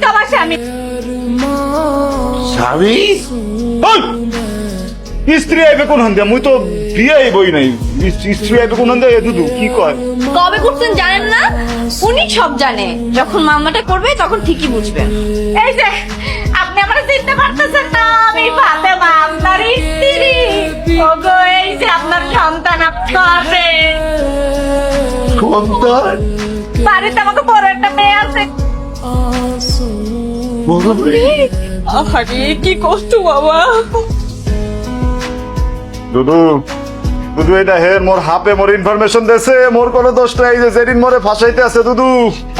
তো আমার স্বামী? স্বামী স্ত্রী আইবে কোন হান দিয়া? মুই তো বিয়ে আইবই নাই। স্ত্রী আইবে কোন হান দিয়া? দুদু কি কয়? কবে করছেন জানেন না? উনি সব জানে। যখন মামলাটা করবে তখন ঠিকই বুঝবেন এই যে আপনি আমার চিনতে পারতেছেন না আমি ফাতেমা আপনার স্ত্রী। ওগো এই যে আপনার সন্তান আপনারে সন্তান? বাড়িতে আমাকে বড় একটা মেয়ে আছে। আরে কি কষ্ট বাবা। দুদু দুদু এটা হের মোর হাপে মোর ইনফরমেশন দেছে মোর কোনো দোষ নাই যে যেদিন মোরে ফাঁসাইতে আছে দুদু।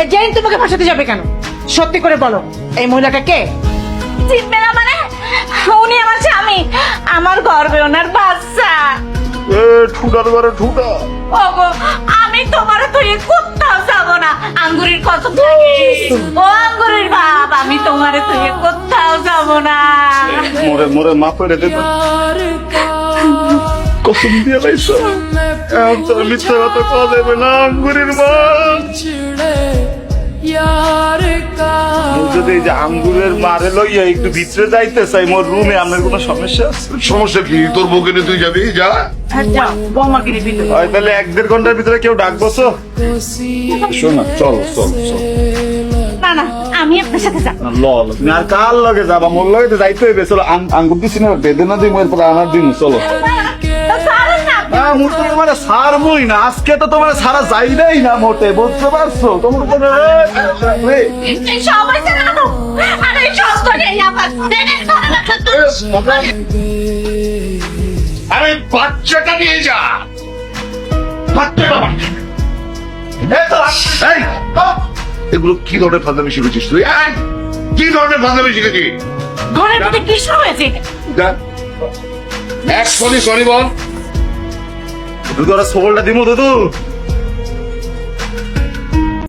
এই জেন তোমাকে ফাঁসাতে যাবে কেন? সত্যি করে বলো এই মহিলাটা কে? চিনবে না মানে? উনি আমার স্বামী আমার গর্বে ওনার বাচ্চা। এ ঠুটার ঘরে ঠুটা। ওগো ও আঙ্গুরের বাপ, আমি তোমার সঙ্গে কোথাও যাব না। মোরে মোরে মাফ করে দে কসম দিয়ে লাইছ। এখন তো মিথ্যা কথা কওয়া না মা মুই যদি এই যে আঙ্গুরের মারে লইয়া একটু ভিতরে যাইতে চাই মোর রুমে আপনার কোনো সমস্যা আছে? সমস্যা কি? তোর বউকে নিয়ে তুই যাবি? যা। হ্যাঁ তাহলে এক দেড় ঘণ্টার ভিতরে কেউ ডাকবো তো শোন না চল চল চল। না না আমি আপনার সাথে যাব। লল তুমি আর কার লগে যাবা? মোর লগে তো যাইতে হইবে চলো আঙ্গুর দিছি না বেদনা দিই মোর পর আনার দিন চলো। না না তো তোমার সারবই না আজকে তো তোমার সারা যাইবেই না মোটে বুঝতে পারছ? তোমার সবাই আরে বাচ্চাটা নিয়ে যা বাচ্চাটা বাচ্চা। এই তো, এই, তো। এগুলো কি ধরনের ফাজলামি শিখেছিস তুই কি ধরনের ফাজলামি শিখেছিস ঘরের মধ্যে কি শুরু হয়েছে। এক সরি সরি বল দুধ ওরা সবলটা দিমু দুধু